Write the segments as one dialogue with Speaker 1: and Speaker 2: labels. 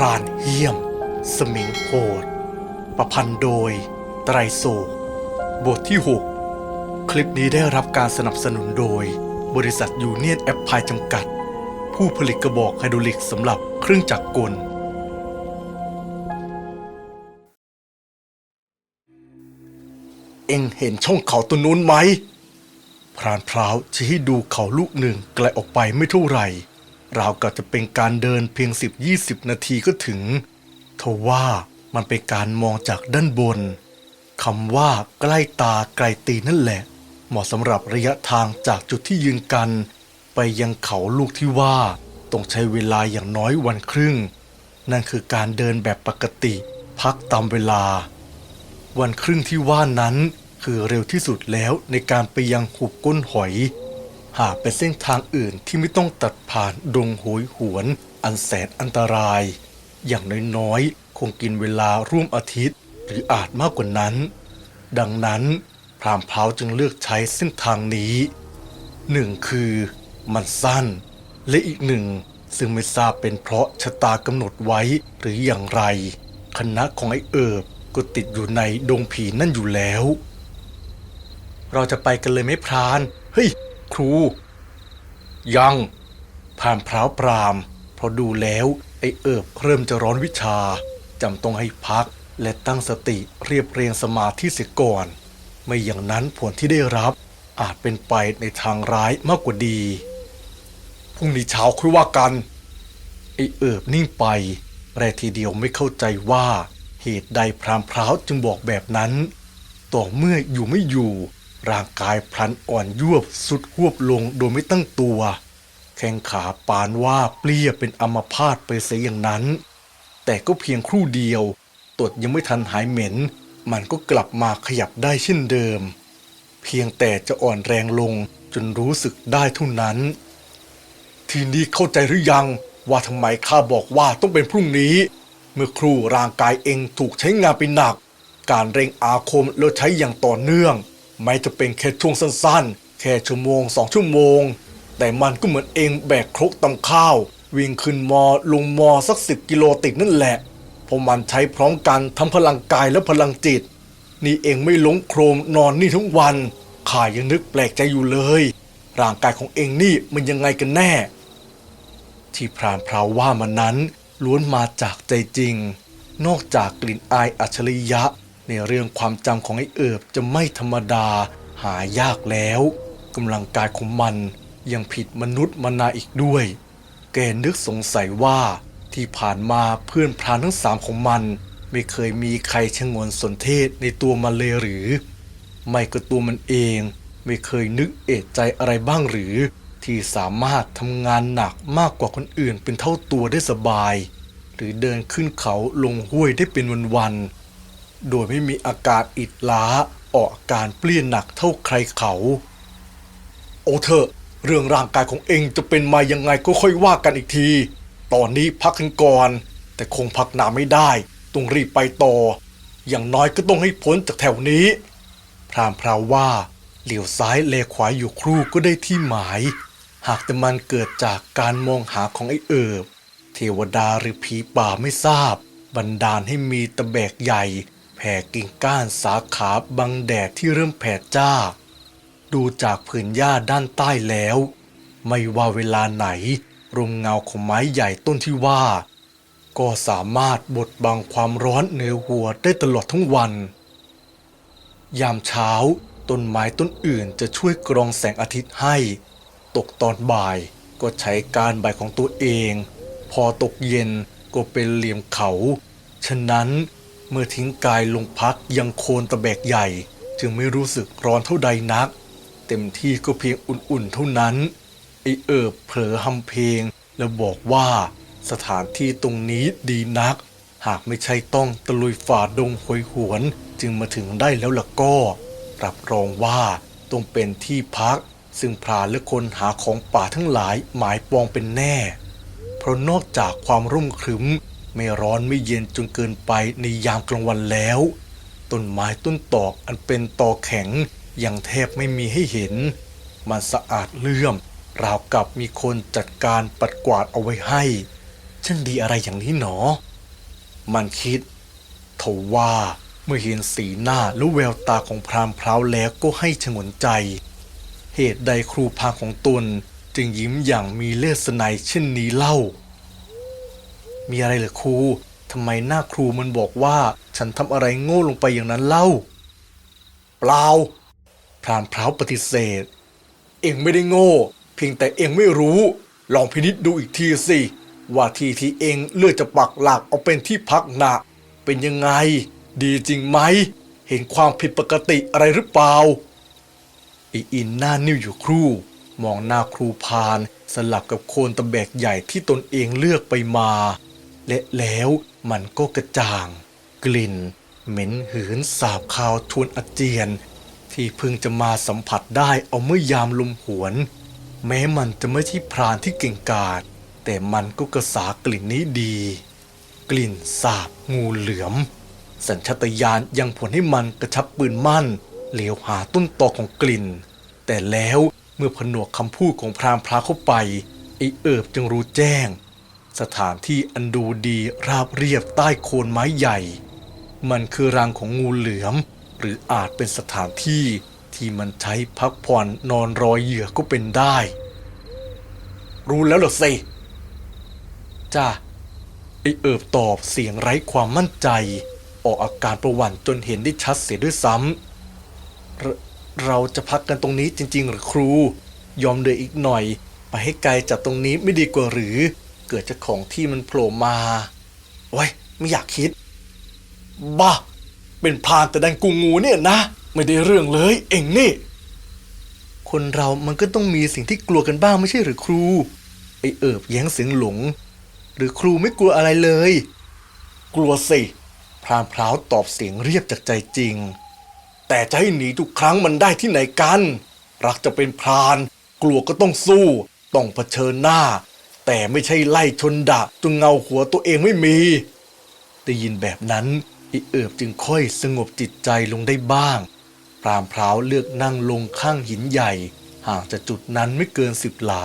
Speaker 1: รานเฮี้ยม สมิงโหด ประพันธ์โดย ไตรโศกบทที่ 6 คลิปนี้ได้รับการสนับสนุนโดย บริษัทยูเนียนแอปพลายจำกัด ผู้ผลิตกระบอกไฮดรอลิกสำหรับเครื่องจักรกล เอ็งเห็นช่องเขาตัวนู้นไหม พรานพร้าวชี้ให้ดูเขาลูกหนึ่งไกลออกไปไม่เท่าไหร่ ราวกับจะเป็นการเดินเพียง 10-20 นาทีก็ถึงทว่ามันเป็นการมองจากด้านบนคำว่าใกล้ตาไกลตีนั่นแหละ เหมาะสำหรับระยะทางจากจุดที่ยืนกัน ไปยังเขาลูกที่ว่าต้องใช้เวลาอย่างน้อยวันครึ่ง นั่นคือการเดินแบบปกติ พักตามเวลา วันครึ่งที่ว่านั้นคือเร็วที่สุดแล้วในการไปยังหุบก้นหอย หากเป็นเส้นทางอื่นที่ไม่ต้องตัดผ่านดงโหยหวน อันแสนอันตราย อย่างน้อยๆ คงกินเวลาร่วมอาทิตย์ หรืออาจมากกว่านั้น ดังนั้นพรามเพาจึงเลือกใช้เส้นทางนี้หนึ่งคือมันสั้น และอีกหนึ่ง ซึ่งไม่ทราบเป็นเพราะชะตากำหนดไว้หรืออย่างไร คณะของไอ้เอิบก็ติดอยู่ในดงผีนั่นอยู่แล้ว เราจะไปกันเลยไหมพราน เฮ้ย ครู ยังพรานพร้าวปราม เพราะดูแล้วไอเอิบเริ่มจะร้อนวิชาจำต้องให้พักและตั้งสติเรียบเรียงสมาธิเสียก่อน ไม่อย่างนั้นผลที่ได้รับ อาจเป็นไปในทางร้ายมากกว่าดี พรุ่งนี้เช้าค่อยว่ากันไอเอิบนิ่งไป แรกทีเดียวไม่เข้าใจว่า เหตุใดพรามพร้าวจึงบอกแบบนั้น ต่อเมื่ออยู่ไม่อยู่ ร่างกายพลันอ่อนยวบสุดหวบลงโดยไม่ตั้งตัว แข้งขาปานว่าเปลี่ยเป็นอัมพาตไปเสียอย่างนั้น แต่ก็เพียงครู่เดียว ตดยังไม่ทันหายเหม็น มันก็กลับมาขยับได้เช่นเดิม เพียงแต่จะอ่อนแรงลงจนรู้สึกได้เท่านั้น ทีนี้เข้าใจหรือยังว่าทำไมข้าบอกว่าต้องเป็นพรุ่งนี้ เมื่อครู่ร่างกายเองถูกใช้งานไปหนัก การเร่งอาคมแล้วใช้อย่างต่อเนื่อง ไม่จะเป็นแค่ช่วงสั้นๆ แค่ชั่วโมงสองชั่วโมง แต่มันก็เหมือนเองแบกครกตำข้าว วิ่งขึ้นมอลงมอสักสิบกิโลติดนั่นแหละเพราะมันใช้พร้อมกันทั้งพลังกายและพลังจิต นี่เองไม่หลงโครมนอนนี่ทั้งวันข้ายังนึกแปลกใจอยู่เลย ร่างกายของเองนี่มันยังไงกันแน่ ที่พรานพราวว่ามานั้นล้วนมาจากใจจริง นอกจากกลิ่นอายอัจฉริยะ ในเรื่องความจำของไอ้เอิบจะไม่ธรรมดาหายากแล้วกำลังกายของมันยังผิดมนุษย์มานาอีกด้วย แกนึกสงสัยว่าที่ผ่านมาเพื่อนพรานทั้งสามของมัน ไม่เคยมีใครชงนสนเทศในตัวมันเลยหรือ ไม่ก็ตัวมันเองไม่เคยนึกเอะใจอะไรบ้างหรือ ที่สามารถทำงานหนักมากกว่าคนอื่นเป็นเท่าตัวได้สบาย หรือเดินขึ้นเขาลงห้วยได้เป็นวันๆ โดยไม่มีอาการอิดล้าออกอาการเปลี่ยนหนักเท่าใครเขา โอเถอเรื่องร่างกายของเองจะเป็นมายังไงก็ค่อยว่ากันอีกที ตอนนี้พักกันก่อน แต่คงพักนานไม่ได้ ต้องรีบไปต่อ อย่างน้อยก็ต้องให้พ้นจากแถวนี้ พรามพราวว่าเหลียวซ้ายแลขวาอยู่ครู่ก็ได้ที่หมาย หากแต่มันเกิดจากการมองหาของไอ้เอิบ เทวดาหรือผีป่าไม่ทราบ บันดาลให้มีตะแบกใหญ่ แผ่กิ่งก้านสาขาบังแดดที่เริ่มแผดจ้า ดูจากผืนหญ้าด้านใต้แล้ว ไม่ว่าเวลาไหนร่มเงาของไม้ใหญ่ต้นที่ว่า ก็สามารถบดบังความร้อนเหนือหัวได้ตลอดทั้งวัน ยามเช้าต้นไม้ต้นอื่นจะช่วยกรองแสงอาทิตย์ให้ ตกตอนบ่ายก็ใช้การใบของตัวเอง พอตกเย็นก็เป็นเหลี่ยมเขา ฉะนั้น เมื่อทิ้งกายลงพักยังโคนตะแบกใหญ่ จึงไม่รู้สึกร้อนเท่าใดนัก เต็มที่ก็เพียงอุ่นๆเท่านั้น ไอเอิบเผลอหำเพลง แล้วบอกว่าสถานที่ตรงนี้ดีนัก หากไม่ใช่ต้องตะลุยฝ่าดงหวยหวน จึงมาถึงได้แล้วล่ะก็ รับรองว่าต้องเป็นที่พัก ซึ่งพรานและคนหาของป่าทั้งหลายหมายปองเป็นแน่ เพราะนอกจากความร่มครึ้ม ไม่ร้อนไม่เย็นจนเกินไปในยามกลางวันแล้ว ต้นไม้ต้นตอกอันเป็นตอแข็งยังแทบไม่มีให้เห็น มันสะอาดเลื่อม ราวกับมีคนจัดการปัดกวาดเอาไว้ให้ช่างดีอะไรอย่างนี้หนอ มันคิดทว่าเมื่อเห็นสีหน้าและแววตาของพรามพร้าวแล้วก็ให้ชงนใจ เหตุใดครูพาของตนจึงยิ้มอย่างมีเลือดสนยเช่นนี้เล่า มีอะไรเหรอครูทำไมหน้าครูมันบอกว่า ฉันทำอะไรโง่ลงไปอย่างนั้นเล่า เปล่าพรานพร้าวปฏิเสธ เองไม่ได้โง่ เพียงแต่เองไม่รู้ ลองพินิจดูอีกทีสิ ว่าที่ที่เองเลือกจะปักหลักเอาเป็นที่พักหนักเป็นยังไง ดีจริงไหม เห็นความผิดปกติอะไรหรือเปล่าอีอินหน้านิ่วอยู่ครู่ มองหน้าครูพาน สลับกับโคนตะแบกใหญ่ที่ตนเองเลือกไปมา และแล้วมันก็กระจ่าง กลิ่น เหม็นหืนสาบคาวทวนอาเจียน ที่เพิ่งจะมาสัมผัสได้เอาเมื่อยามลมหวน แม้มันจะไม่ใช่พรานที่เก่งกาจแต่มันก็กระสากลิ่นนี้ดี กลิ่นสาบงูเหลือม สัญชาตญาณยังผลให้มันกระชับปืนมั่นเหลียวหาต้นตอของกลิ่น แต่แล้วเมื่อผนวกคำพูดของพรามพระเข้าไปไอเอิบจึงรู้แจ้ง สถานที่อันดูดีราบเรียบใต้โคนไม้ใหญ่ มันคือรังของงูเหลือม หรืออาจเป็นสถานที่ที่มันใช้พักผ่อนนอนรอยเหยื่อก็เป็นได้ รู้แล้วเหรอสิจ้าไอเอิบตอบเสียงไร้ความมั่นใจ ออกอาการประวัติจนเห็นได้ชัดเสียด้วยซ้ำเรเราจะพักกันตรงนี้จริง ๆ หรือครู ยอมเดินอีกหน่อย ไปให้ไกลจากตรงนี้ไม่ดีกว่าหรือ เกิดจากของที่มันโผล่มาโอ้ยไม่อยากคิด บ้า เป็นพรานแต่ดันกูงูเนี่ยนะ ไม่ได้เรื่องเลยเองนี่ คนเรามันก็ต้องมีสิ่งที่กลัวกันบ้างไม่ใช่หรือครู ไอเอิบแย้งเสียงหลง หรือครูไม่กลัวอะไรเลย กลัวสิ พรามพร้าวตอบเสียงเรียบจากใจจริง แต่จะให้หนีทุกครั้งมันได้ที่ไหนกัน รักจะเป็นพราน กลัวก็ต้องสู้ ต้องเผชิญหน้า แต่ไม่ใช่ไล่ชนดะจนเงาหัวตัวเองไม่มีได้ยินแบบนั้นอีเอิบจึงค่อยสงบจิตใจลงได้บ้าง พรามพร้าวเลือกนั่งลงข้างหินใหญ่ ห่างจากจุดนั้นไม่เกินสิบหลา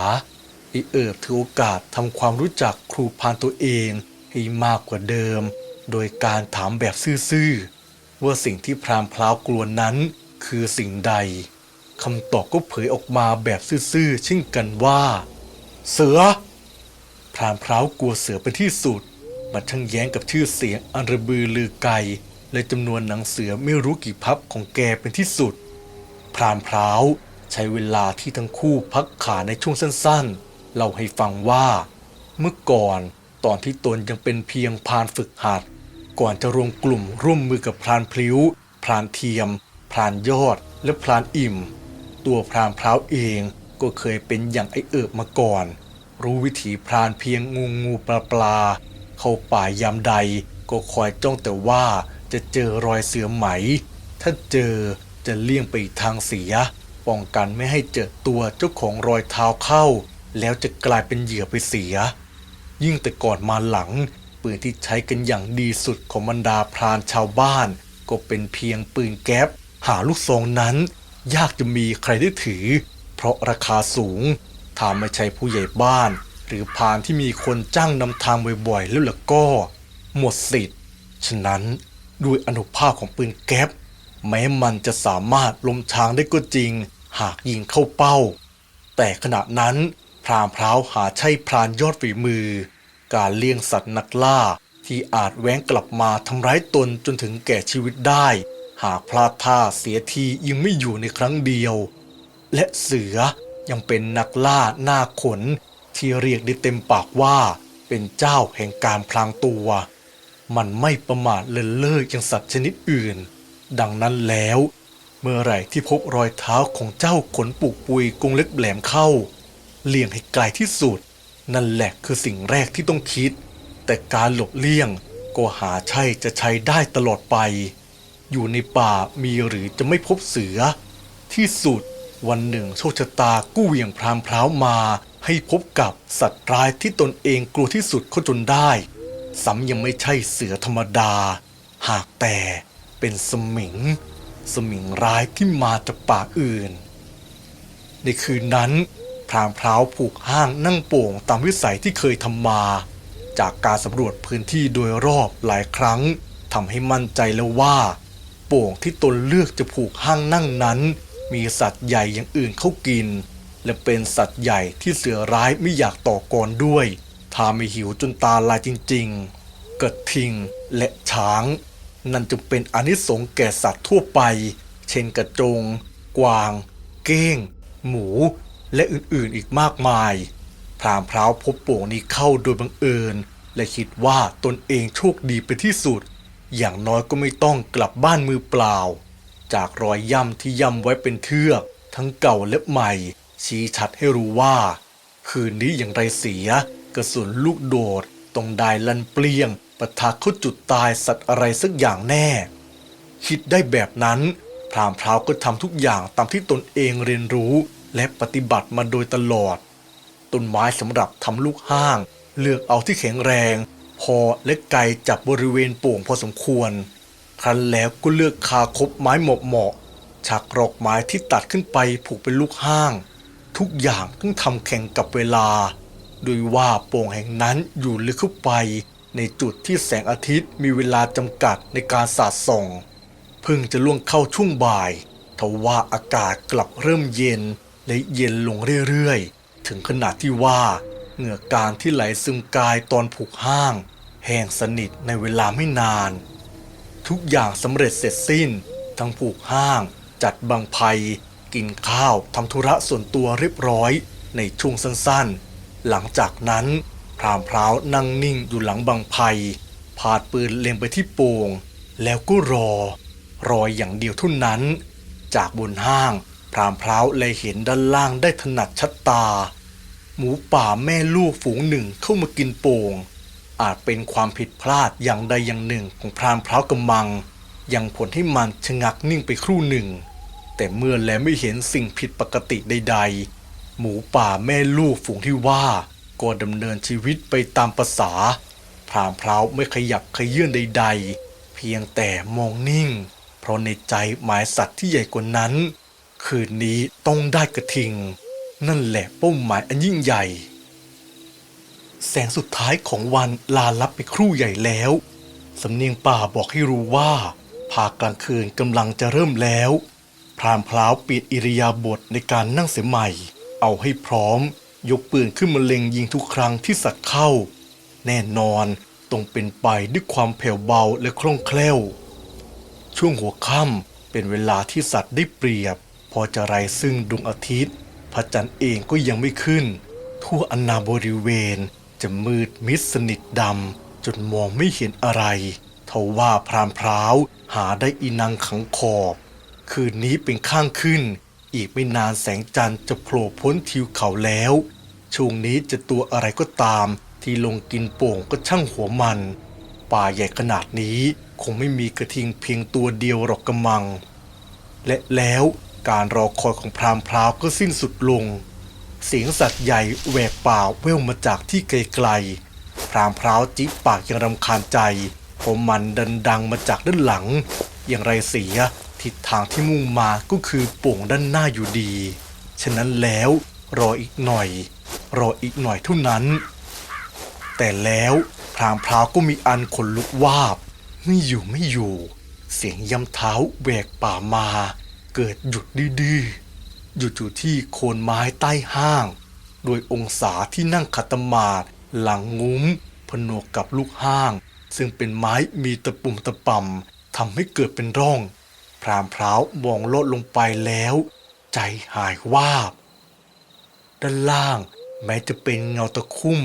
Speaker 1: อีเอิบถือโอกาสทำความรู้จักครูพานตัวเองให้มากกว่าเดิม โดยการถามแบบซื่อๆว่าสิ่งที่พรามพร้าวกลัวนั้นคือสิ่งใดคำตอบก็เผยออกมาแบบซื่อๆเช่นกันว่า เสือ พรามพร้าวกลัวเสือเป็นที่สุด มันช่างแย้งกับชื่อเสียงอันระบือลือไกลและจำนวนหนังเสือไม่รู้กี่พับของแกเป็นที่สุด พรามพร้าวใช้เวลาที่ทั้งคู่พักขาในช่วงสั้นๆ เล่าให้ฟังว่า เมื่อก่อนตอนที่ตนยังเป็นเพียงพรานฝึกหัด ก่อนจะรวมกลุ่มร่วมมือกับพรานพลิ้ว พรานเทียม พรานยอด และพรานอิ่ม ตัวพรานพร้าวเองก็เคยเป็นอย่างไอเอิบมาก่อน รู้วิถีพรานเพียงงูงูปลาปลา เข้าป่ายามใดก็คอยจ้องแต่ว่าจะเจอรอยเสือไหม ถ้าเจอจะเลี่ยงไปอีกทางเสีย ป้องกันไม่ให้เจอตัวเจ้าของรอยเท้าเข้า แล้วจะกลายเป็นเหยื่อไปเสีย ยิ่งแต่ก่อนมาหลังปืนที่ใช้กันอย่างดีสุดของบรรดาพรานชาวบ้าน ก็เป็นเพียงปืนแก๊ปหาลูกซองนั้น ยากจะมีใครได้ถือ เพราะราคาสูง ถ้าไม่ใช่ผู้ใหญ่บ้าน หรือพานที่มีคนจ้างนำทางบ่อยๆ แล้วล่ะก็ หมดสิทธิ์ ฉะนั้นด้วยอนุภาพของปืนแก๊ปแม้มันจะสามารถล้มช้างได้ก็จริง หากยิงเข้าเป้า แต่ขณะนั้นพรานพร้าวหาใช่พรานยอดฝีมือ การเลี้ยงสัตว์นักล่าที่อาจแว้งกลับมาทำร้ายตนจนถึงแก่ชีวิตได้ หากพลาดท่าเสียทียังไม่อยู่ในครั้งเดียว และเสือ ยังเป็นนักล่าหน้าขน ที่เรียกได้เต็มปากว่าเป็นเจ้าแห่งการพลางตัว มันไม่ประมาทเลินเล่ออย่างสัตว์ชนิดอื่น ดังนั้นแล้ว เมื่อไหร่ที่พบรอยเท้าของเจ้าขนปุกปุยกรงเล็บแหลมเข้า เลี่ยงให้ไกลที่สุด นั่นแหละคือสิ่งแรกที่ต้องคิด แต่การหลบเลี่ยงก็หาใช่จะใช้ได้ตลอดไป อยู่ในป่ามีหรือจะไม่พบเสือ ที่สุด วันหนึ่งโชคชะตากู้เหวี่ยงพรามพร้าวมา ให้พบกับสัตว์ร้ายที่ตนเองกลัวที่สุดเขาจนได้ซ้ำยังไม่ใช่เสือธรรมดา หากแต่เป็นสมิง สมิงร้ายที่มาจากป่าอื่น ในคืนนั้น พรามพร้าวผูกห้างนั่งโป่งตามวิสัยที่เคยทำมา จากการสำรวจพื้นที่โดยรอบหลายครั้งทำให้มั่นใจแล้วว่า โป่งที่ตนเลือกจะผูกห้างนั่งนั้น มีสัตว์ใหญ่อย่างอื่นเข้ากิน และเป็นสัตว์ใหญ่ที่เสือร้ายไม่อยากต่อกรด้วยถ้าไม่หิวจนตาลายจริงๆกระทิงและช้าง นั่นจึงเป็นอนิสงส์แก่สัตว์ทั่วไป เช่นกระจง กวาง เก้ง หมู และอื่นๆอีกมากมายพรามพร้าวพบโป่งนี้เข้าโดยบังเอิญ และคิดว่าตนเองโชคดีเป็นที่สุด อย่างน้อยก็ไม่ต้องกลับบ้านมือเปล่า จากรอยย่ำที่ย่ำไว้เป็นเทือก ทั้งเก่าและใหม่ ชี้ชัดให้รู้ว่า คืนนี้อย่างไรเสีย กระสุนลูกโดดตรงได้ลันเปลี่ยงปะทะเข้าจุดตายสัตว์อะไรสักอย่างแน่ คิดได้แบบนั้น พรามพร้าวก็ทำทุกอย่างตามที่ตนเองเรียนรู้และปฏิบัติมาโดยตลอด ต้นไม้สำหรับทำลูกห้าง เลือกเอาที่แข็งแรง พอและไกลจับบริเวณโป่งพอสมควร ครั้นแล้วก็เลือกคาคบไม้เหมาะเหมาะๆฉักรอกไม้ที่ตัดขึ้นไปผูกเป็นลูกห้าง ทุกอย่างต้องทำแข่งกับเวลา โดยว่าโป่งแห่งนั้นอยู่ลึกเข้าไป ในจุดที่แสงอาทิตย์มีเวลาจำกัดในการสาดส่องเพิ่งจะล่วงเข้าช่วงบ่ายทว่าอากาศกลับเริ่มเย็นและเย็นลงเรื่อยๆ ถึงขนาดที่ว่าเหงื่อการที่ไหลซึมกายตอนผูกห้าง แห้งสนิทในเวลาไม่นาน ทุกอย่างสำเร็จเสร็จสิ้น ทั้งผูกห้าง จัดบังไพกินข้าวทำธุระส่วนตัวเรียบร้อย ในช่วงสั้นๆ หลังจากนั้นพรามพร้าวนั่งนิ่งอยู่หลังบังไพพาดปืนเล็งไปที่โป่ง แล้วก็รอ รอยอย่างเดียวเท่านั้น จากบนห้าง พรามพร้าวเลยเห็นด้านล่างได้ถนัดชัดตา หมูป่าแม่ลูกฝูงหนึ่งเข้ามากินโป่ง อาจเป็นความผิดพลาดอย่างใดอย่างหนึ่งของพรามพร้าวกำมัง ยังผลให้มันชะงักนิ่งไปครู่หนึ่ง แต่เมื่อแลไม่เห็นสิ่งผิดปกติใด ๆ หมูป่าแม่ลูกฝูงที่ว่าก็ดำเนินชีวิตไปตามประษาพรามพร้าวไม่ขยับขยื่นใด ๆ เพียงแต่มองนิ่ง เพราะในใจหมายสัตว์ที่ใหญ่กว่านั้น คืนนี้ต้องได้กระทิง นั่นแหละเป้าหมายอันยิ่งใหญ่ แสงสุดท้ายของวันลาลับไปครู่ใหญ่แล้ว สำเนียงป่าบอกให้รู้ว่าภาคกลางคืนกำลังจะเริ่มแล้ว พรามพล้าวเปลี่ยนอิริยาบถในการนั่งเสียใหม่ เอาให้พร้อม ยกปืนขึ้นมาเล็งยิงทุกครั้งที่สัตว์เข้า แน่นอนต้องเป็นไปด้วยความแผ่วเบาและคล่องแคล่ว ช่วงหัวค่ำเป็นเวลาที่สัตว์ได้เปรียบ พอจะไรซึ่งดวงอาทิตย์ พระจันทร์เองก็ยังไม่ขึ้น ทั่วอนาบริเวณ จะมืดมิดสนิทดำจนมองไม่เห็นอะไรทว่าพรามพร้าวหาได้อีนังขังขอบ คืนนี้เป็นข้างขึ้น อีกไม่นานแสงจันทร์จะโผล่พ้นทิวเขาแล้ว ช่วงนี้จะตัวอะไรก็ตาม ที่ลงกินโป่งก็ช่างหัวมัน ป่าใหญ่ขนาดนี้คงไม่มีกระทิงเพียงตัวเดียวหรอกกระมัง และแล้วการรอคอยของพรามพราวก็สิ้นสุดลง เสียงสัตว์ใหญ่แหวกป่าแว่วมาจากที่ไกลๆ พรามพราวจิปากยังรำคาญใจเพราะมันดันดังมาจากด้านหลัง อย่างไรเสียทิศทางที่มุ่งมาก็คือโป่งด้านหน้าอยู่ดี ฉะนั้นแล้วรออีกหน่อย รออีกหน่อยเท่านั้น แต่แล้วพรามพราวก็มีอันขนลุกวาบ ไม่อยู่ไม่อยู่ เสียงยำเท้าแหวกป่ามา เกิดหยุดดื้อ หยุดอยู่ที่โคนไม้ใต้ห้าง โดยองศาที่นั่งขัดสมาธิหลังงุ้ม ผนวกกับลูกห้าง ซึ่งเป็นไม้มีตะปุ่มตะป่ำทำให้เกิดเป็นร่อง พรามพร้าวมองลดลงไปแล้ว ใจหายวาบ ด้านล่างแม้จะเป็นเงาตะคุ่ม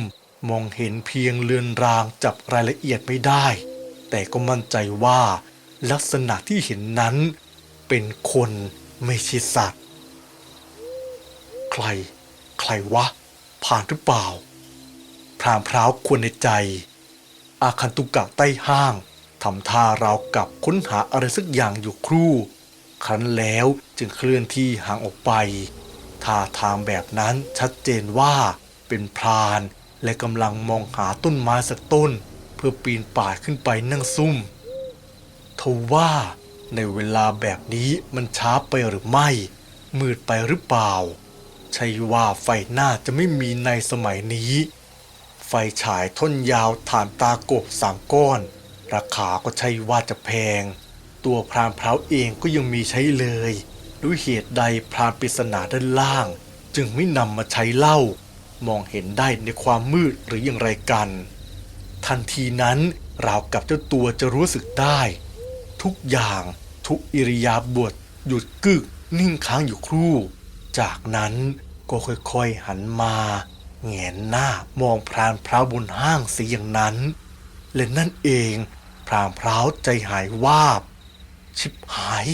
Speaker 1: มองเห็นเพียงเลือนรางจับรายละเอียดไม่ได้ แต่ก็มั่นใจว่า ลักษณะที่เห็นนั้น เป็นคนไม่ใช่สัตว์ ใคร ใครวะ ผ่านหรือเปล่าพรามพร้าวควรในใจ อาคันตุกะใต้ห้างทำท่าราวกับค้นหาอะไรสักอย่างอยู่ครู่ ครั้นแล้วจึงเคลื่อนที่ห่างออกไปท่าทางแบบนั้นชัดเจนว่าเป็นพรานและกำลังมองหาต้นไม้สักต้น เพื่อปีนป่ายขึ้นไปนั่งซุ่มทว่าในเวลาแบบนี้มันช้าไปหรือไม่ มืดไปหรือเปล่า ใช่ว่าไฟหน้าจะไม่มีในสมัยนี้ ไฟฉายท่อนยาวฐานตากบสามก้อน ราคาก็ใช่ว่าจะแพง ตัวพรานพร้าเองก็ยังมีใช้เลย ด้วยเหตุใดพรานปริศนาด้านล่าง จึงไม่นำมาใช้เล่า มองเห็นได้ในความมืดหรืออย่างไรกัน ทันทีนั้นราวกับเจ้าตัวจะรู้สึกได้ ทุกอย่างทุกอิริยาบถหยุดกึกนิ่งค้างอยู่ครู่ จากนั้นก็ค่อยๆหันมาแงนหน้ามองพรานพร้าวบนห้างเสียอย่างนั้น และนั่นเองพรานพร้าวใจหายวาบ ชิบหาย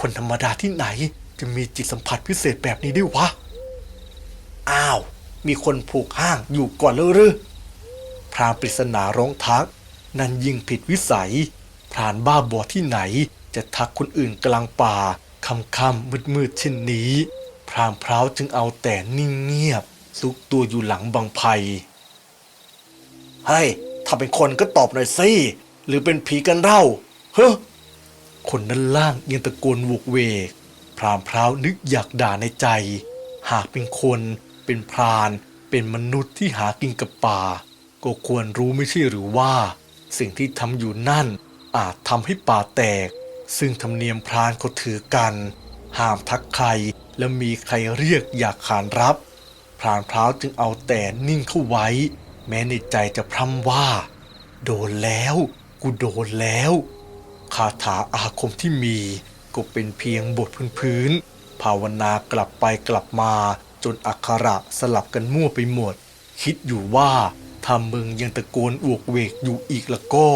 Speaker 1: คนธรรมดาที่ไหนจะมีจิตสัมผัสพิเศษแบบนี้ได้วยวะ อ้าว มีคนผูกห้างอยู่ก่อนแล้วหรือพรานปริศนาร้องทัก นั่นยิ่งผิดวิสัย พรานบ้าบอที่ไหนจะทักคนอื่นกลางป่าคำคำมืดมืดๆเช่นนี้ พรานพร้าวจึงเอาแต่นิ่งเงียบ ซุกตัวอยู่หลังบังไพเฮ้ยถ้าเป็นคนก็ตอบหน่อยสิหรือเป็นผีกันเล่าเฮ้อคนด้านล่างยังตะโกนโวกเวก พรามพร้าวนึกอยากด่าในใจ หากเป็นคน เป็นพราน เป็นมนุษย์ที่หากินกับป่า ก็ควรรู้ไม่ใช่หรือว่า สิ่งที่ทำอยู่นั่นอาจทำให้ป่าแตก ซึ่งธรรมเนียมพรานเขาถือกัน ห้ามทักใคร และมีใครเรียกอยากขานรับ พรานพร้าวจึงเอาแต่นิ่งเข้าไว้ แม้ในใจจะพร่ำว่า โดนแล้ว กูโดนแล้ว คาถาอาคมที่มีก็เป็นเพียงบทพื้นๆภาวนากลับไปกลับมาจนอักขระสลับกันมั่วไปหมด คิดอยู่ว่าถ้ามึงยังตะโกนอวกเวกอยู่อีกแล้วก็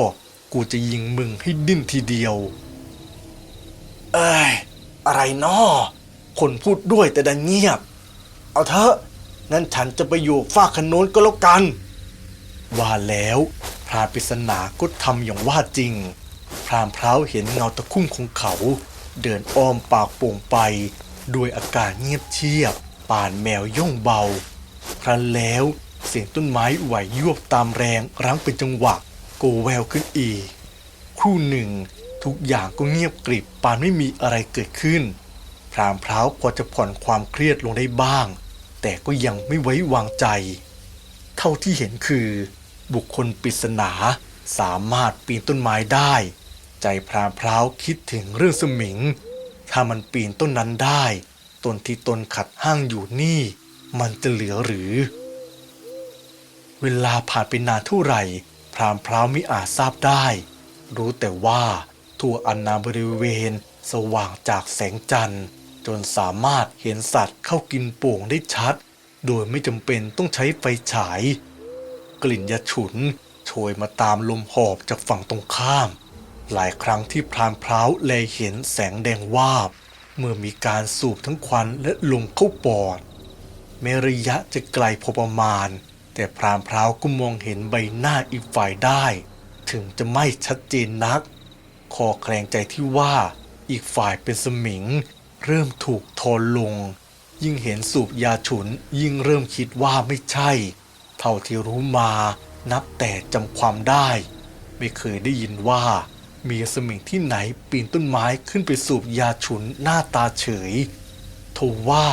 Speaker 1: กูจะยิงมึงให้ดิ้นทีเดียว เอ้ย อะไรนอคนพูดด้วยแต่ดันเงียบ เอาเถอะงั้นฉันจะไปอยู่ฝาขนโน้นก็แล้วกัน ว่าแล้วพรานปริศนาก็ทำอย่างว่าจริง พรานพร้าวเห็นเงาตะคุ่มของเขา เดินอ้อมปากโป่งไปด้วยอาการเงียบเชียบ ป่านแมวย่องเบา ครั้นแล้วเสียงต้นไม้ไหวยวบตามแรงรั้งเป็นจังหวะโกแววขึ้นอีก คู่หนึ่ง ทุกอย่างก็เงียบกริบปานไม่มีอะไรเกิดขึ้น พรามพร้าวพอจะผ่อนความเครียดลงได้บ้าง แต่ก็ยังไม่ไว้วางใจ เท่าที่เห็นคือ บุคคลปริศนาสามารถปีนต้นไม้ได้ ใจพรามพร้าวคิดถึงเรื่องสมิง ถ้ามันปีนต้นนั้นได้ต้นที่ตนขัดห้างอยู่นี่ มันจะเหลือหรือ เวลาผ่านไปนานเท่าไหร่ พรามพร้าวไม่อาจทราบได้ รู้แต่ว่า ทั่วอันนาบริเวณ สว่างจากแสงจันทร์ จนสามารถเห็นสัตว์เข้ากินโป่งได้ชัด โดยไม่จำเป็นต้องใช้ไฟฉาย กลิ่นยาฉุนโชยมาตามลมหอบจากฝั่งตรงข้าม หลายครั้งที่พรานพร้าวแลเห็นแสงแดงวาบ เมื่อมีการสูบทั้งควันและลมเข้าปอดแม้ระยะจะไกลพอประมาณ แต่พรานพร้าวก็มองเห็นใบหน้าอีกฝ่ายได้ ถึงจะไม่ชัดเจนนัก คอแคลงใจที่ว่าอีกฝ่ายเป็นสมิง เริ่มถูกทอนลง ยิ่งเห็นสูบยาฉุนยิ่งเริ่มคิดว่าไม่ใช่ เท่าที่รู้มานับแต่จำความได้ ไม่เคยได้ยินว่า มีสมิงที่ไหนปีนต้นไม้ขึ้นไปสูบยาฉุนหน้าตาเฉยทว่า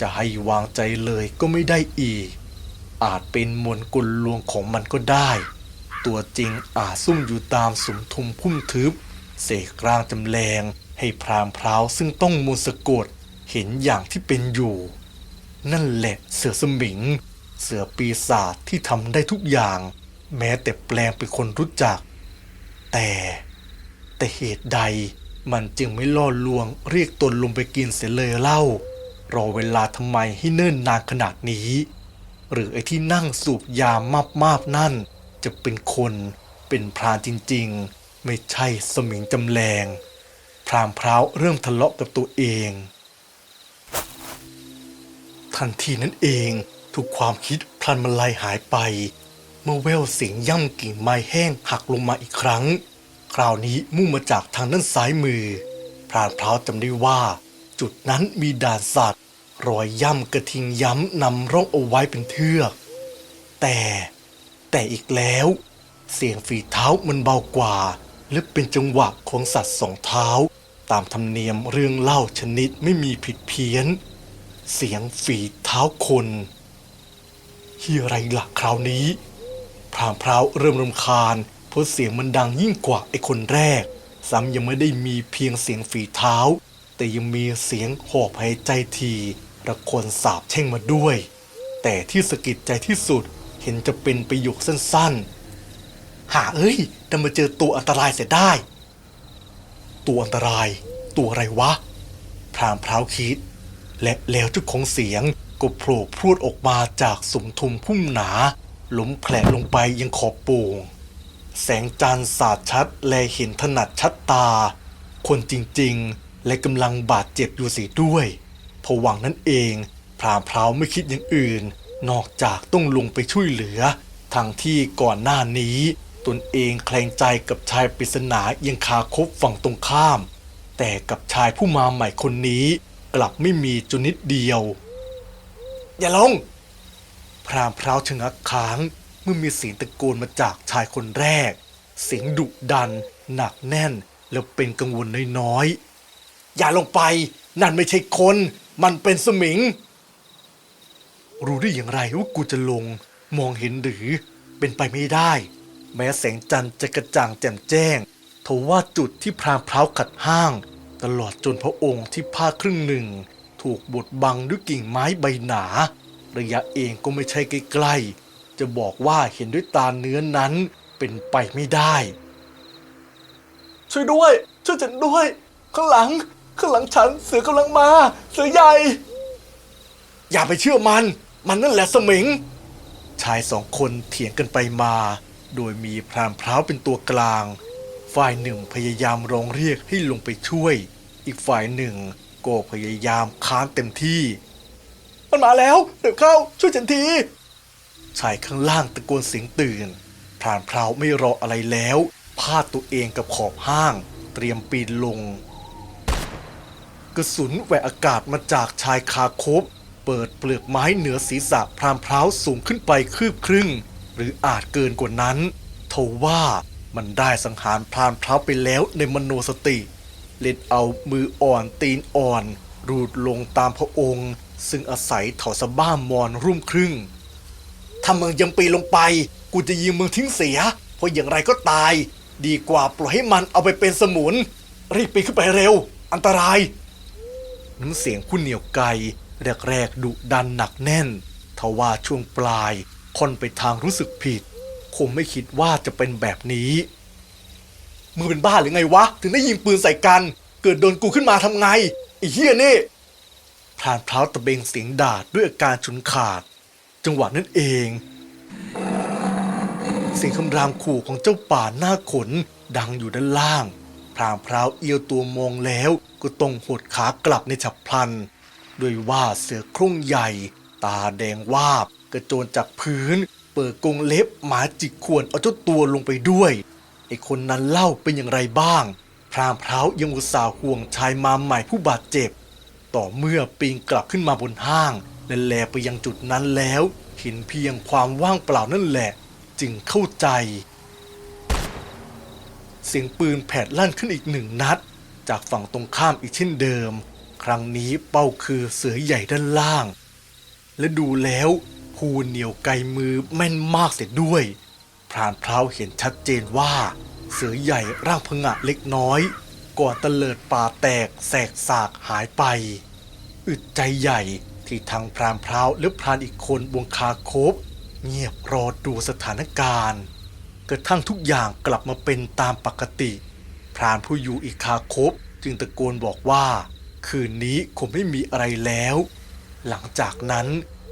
Speaker 1: จะให้วางใจเลยก็ไม่ได้อีก อาจเป็นมนต์กลลวงของมันก็ได้ ตัวจริงอาจซุ่มอยู่ตามสุมทุมพุ่มทึบ เสกร่างจำแรงให้พรามพร้าวซึ่งต้องมนสะกดเห็นอย่างที่เป็นอยู่ นั่นแหละเสือสมิง เสือปีศาจที่ทำได้ทุกอย่าง แม้แต่แปลงเป็นคนรู้จัก แต่แต่เหตุใดมันจึงไม่ล่อลวงเรียกตนลงไปกินเสียเลยเล่า รอเวลาทำไมให้เนิ่นนานขนาดนี้ หรือไอ้ที่นั่งสูบยามาบมาบๆนั่น จะเป็นคนเป็นพรานจริงๆ ไม่ใช่สมิงจำแรงพรามพร้าวเริ่มทะเลาะกับตัวเอง ทันทีนั้นเองทุกความคิดพลันมันลายหายไป เมื่อแววเสียงย่ำกิ่งไม้แห้งหักลงมาอีกครั้ง คราวนี้มุ่งมาจากทางด้านซ้ายมือ พรานพร้าวจำได้ว่า จุดนั้นมีด่านสัตว์ รอยย่ำกระทิงย้ำนำร่องเอาไว้เป็นเทือก แต่แต่อีกแล้ว เสียงฝีเท้ามันเบากว่า และเป็นจังหวะของสัตว์สองเท้า ตามธรรมเนียมเรื่องเล่าชนิดไม่มีผิดเพี้ยน เสียงฝีเท้าคนเฮียไรล่ะคราวนี้ พรามพร้าวเริ่มรำคาญ เพราะเสียงมันดังยิ่งกว่าไอ้คนแรก ซ้ำยังไม่ได้มีเพียงเสียงฝีเท้า แต่ยังมีเสียงหอบหายใจทีระคนสาบแช่งมาด้วย แต่ที่สะกิดใจที่สุดเห็นจะเป็นประโยคสั้นๆ หาเอ้ยแต่มาเจอตัวอันตรายเสียได้ ตัวอันตราย ตัวอะไรวะ พรามพร้าวคิด และแล้วจ้าของเสียงก็โผล่พรวดออกมาจากสุมทุมพุ่มหนาล้มแผลลงไปยังขอบโป่งแสงจันทร์สาดชัดและเห็นถนัดชัดตา คนจริงๆ และกำลังบาดเจ็บอยู่สีด้วยผวังนั้นเองพรามพร้าวไม่คิดอย่างอื่น นอกจากต้องลงไปช่วยเหลือ ทั้งที่ก่อนหน้านี้ ตนเองแคลงใจกับชายปริศนายังคาคบฝั่งตรงข้าม แต่กับชายผู้มาใหม่คนนี้ กลับไม่มีจุนิดเดียว อย่าลง พรามพร้าวชะงักค้างเมื่อมีเสียงตะโกนมาจากชายคนแรก เสียงดุดัน หนักแน่น แล้วเป็นกังวลน้อยๆ อย่าลงไป นั่นไม่ใช่คน มันเป็นสมิง รู้ได้อย่างไรว่ากูจะลง มองเห็นหรือเป็นไปไม่ได้ แม้แสงจันทร์จะกระจ่างแจ่มแจ้งทว่าจุดที่พรามพร้าวขัดห้าง ตลอดจนพระองค์ที่ผ้าครึ่งหนึ่ง ถูกบดบังด้วยกิ่งไม้ใบหนา ระยะเองก็ไม่ใช่ใกล้ๆ จะบอกว่าเห็นด้วยตาเนื้อนั้นเป็นไปไม่ได้ ช่วยด้วย ช่วยฉันด้วย ข้างหลัง ข้างหลังฉันเสือกำลังมา เสือใหญ่ อย่าไปเชื่อมัน มันนั่นแหละสมิง ชายสองคนเถียงกันไปมา โดยมีพรามพร้าวเป็นตัวกลาง ฝ่ายหนึ่งพยายามร้องเรียกให้ลงไปช่วย อีกฝ่ายหนึ่งก็พยายามค้านเต็มที่ มันมาแล้วเดี๋ยวเข้าช่วยฉันทีชายข้างล่างตะโกนเสียงตื่นพรานพราวไม่รออะไรแล้วพาดตัวเองกับขอบห้าง เตรียมปีนลง กระสุนแหวกอากาศมาจากชายคาคบ เปิดเปลือกไม้เหนือศีรษะพรามพร้าวสูงขึ้นไปคืบครึ่ง หรืออาจเกินกว่านั้นทว่ามันได้สังหารพรานพร้าไปแล้วในมโนสติ เล่นเอามืออ่อนตีนอ่อน รูดลงตามพระองค์ ซึ่งอาศัยเถาสะบ้ามอนรุ่มครึ่ง ถ้ามึงยังปีลงไป กูจะยิงมึงทิ้งเสีย เพราะอย่างไรก็ตาย ดีกว่าปล่อยให้มันเอาไปเป็นสมุน รีบปีนขึ้นไปเร็ว อันตราย น้ำเสียงผู้เหนียวไกลแรกๆดุดันหนักแน่นทว่าช่วงปลาย ค่อนไปทางรู้สึกผิด คงไม่คิดว่าจะเป็นแบบนี้มึงเป็นบ้าหรือไงวะ ถึงได้ยิงปืนใส่กัน เกิดโดนกูขึ้นมาทำไงไอ้เหี้ยนี่พรานพร้าวตะเบงเสียงด่าด้วยอาการฉุนขาด จังหวะนั้นเอง เสียงคำรามขู่ของเจ้าป่าหน้าขนดังอยู่ด้านล่าง พรางพร้าวเอียวตัวมองแล้วก็ต้องหดขากลับในฉับพลัน ด้วยว่าเสือโคร่งใหญ่ ตาแดงวาบ ระโจนจากพื้น เปิดกรงเล็บหมาจิกขวนเอาเจ้าตัวลงไปด้วยไอคนนั้นเล่าเป็นอย่างไรบ้าง พรางพร้าวยังอุตส่าห์ห่วงชายมาใหม่ผู้บาดเจ็บ ต่อเมื่อปีนกลับขึ้นมาบนห้างและแลไปยังจุดนั้นแล้ว เห็นเพียงความว่างเปล่านั่นแหละ จึงเข้าใจ เสียงปืนแผดลั่นขึ้นอีกหนึ่งนัด จากฝั่งตรงข้ามอีกเช่นเดิม ครั้งนี้เป้าคือเสือใหญ่ด้านล่าง และดูแล้ว ภูเหนียวไกลมือแม่นมากเสียด้วย พรานพร้าวเห็นชัดเจนว่า เสือใหญ่ร่างพงะเล็กน้อยก่อนตะเลิดป่าแตกแสกสากหายไป อึดใจใหญ่ที่ทางพรานพร้าวและพรานอีกคนบวงคาโคบ เงียบรอดูสถานการณ์กระทั่งทุกอย่างกลับมาเป็นตามปกติ พรานผู้อยู่อีกคาคบจึงตะโกนบอกว่า คืนนี้คงไม่มีอะไรแล้ว หลังจากนั้น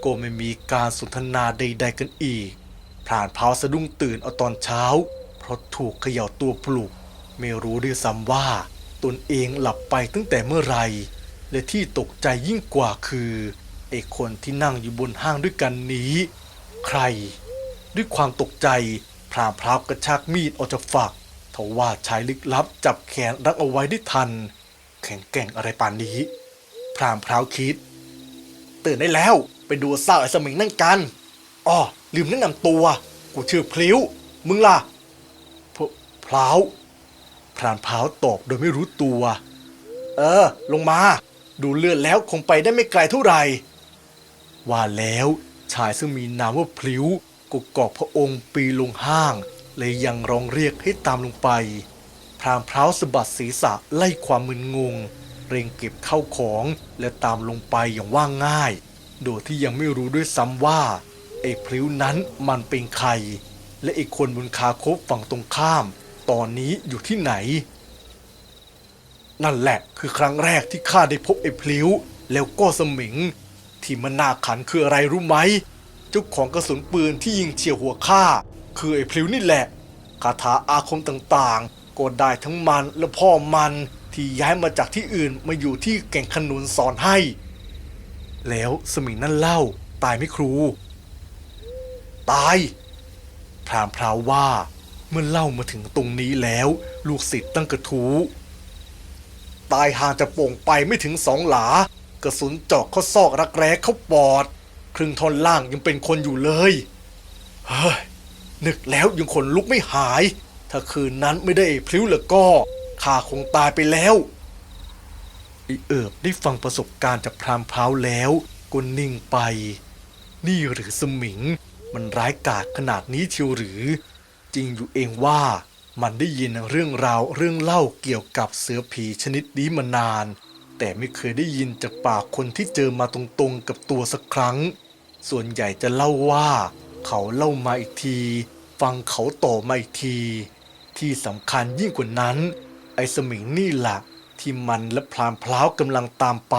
Speaker 1: ก็ไม่มีการสนทนาใด ๆกันอีกพรานพร้าสะดุ้งตื่นเอาตอนเช้า เพราะถูกเขย่าตัวปลุก ไม่รู้ด้วยซ้ำว่า ตนเองหลับไปตั้งแต่เมื่อไหรและที่ตกใจยิ่งกว่าคือไอ้คนที่นั่งอยู่บนห้างด้วยกันนี้ ใคร ด้วยความตกใจพรามพราวกระชากมีดออกจากฝักทว่าชายลึกลับจับแขนรักเอาไว้ได้ทัน แข็งแกร่งอะไรปานนี้ พรามพราวคิด ตื่นได้แล้ว ไปดูเศร้าไอ้สมิงนั่นกันอ้อลืมแนะนำตัว กูชื่อพลิ้ว มึงล่ะพพร้าวพรานพร้าวตอบโดยไม่รู้ตัว เออ ลงมา ดูเลือดแล้วคงไปได้ไม่ไกลเท่าไหร่ ว่าแล้วชายซึ่งมีนามว่าพลิ้วกุกอกพระองค์ปีลงห้าง เลยยังร้องเรียกให้ตามลงไป พรางพร้าวสะบัดศีรษะไล่ความมึนงง เร่งเก็บเข้าของและตามลงไปอย่างว่าง่าย โดยที่ยังไม่รู้ด้วยซ้ำว่าไอ้พริ้วนั้นมันเป็นใคร และไอ้คนบนคาคบฝั่งตรงข้าม ตอนนี้อยู่ที่ไหน นั่นแหละคือครั้งแรกที่ข้าได้พบไอ้พลิ้ว แล้วก็สมิง ที่มันน่าขันคืออะไรรู้ไหมเจ้าของกระสุนปืนที่ยิงเฉียวหัวข้าคือไอ้พลิ้วนี่แหละคาถาอาคมต่างๆก็ได้ทั้งมันและพ่อมันที่ย้ายมาจากที่อื่นมาอยู่ที่แก่งขนุนสอนให้ แล้วสมิงนั่นเล่า ตายไหมครู ตาย พรามพราวว่า เมื่อเล่ามาถึงตรงนี้แล้ว ลูกศิษย์ตั้งกระทู้ ตายห่างจากโป่งไปไม่ถึงสองหลา กระสุนเจาะเข้าซอกรักแร้เข้าปอด ครึ่งท่อนล่างยังเป็นคนอยู่เลย เฮ้ย นึกแล้วยังขนลุกไม่หาย ถ้าคืนนั้นไม่ได้พลิ้วแล้วก็ข้าคงตายไปแล้ว ไอเอิบได้ฟังประสบการณ์จากพรามพร้าวแล้วก็นิ่งไป นี่หรือสมิง มันร้ายกาจขนาดนี้เชียวหรือ จริงอยู่เองว่ามันได้ยินเรื่องราวเรื่องเล่าเกี่ยวกับเสือผีชนิดนี้มานาน แต่ไม่เคยได้ยินจากปากคนที่เจอมาตรงๆกับตัวสักครั้ง ส่วนใหญ่จะเล่าว่า เขาเล่ามาอีกที ฟังเขาต่อมาอีกที ที่สำคัญยิ่งกว่านั้น ไอ้สมิงนี่แหละ ที่มันและพรามพร้าวกำลังตามไป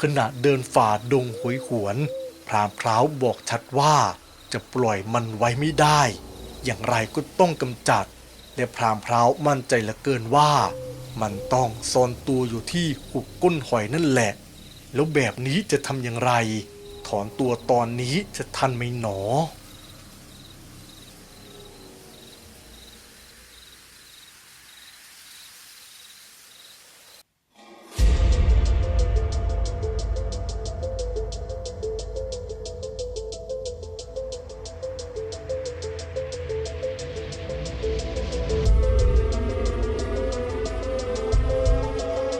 Speaker 1: ขณะเดินฝ่าดงหวยหวนพรามพร้าวบอกชัดว่าจะปล่อยมันไว้ไม่ได้ อย่างไรก็ต้องกำจัด และพรามพร้าวมั่นใจเหลือเกินว่า มันต้องซ่อนตัวอยู่ที่หุบก้นหอยนั่นแหละ แล้วแบบนี้จะทำอย่างไร ถอนตัวตอนนี้จะทันไหมหนอ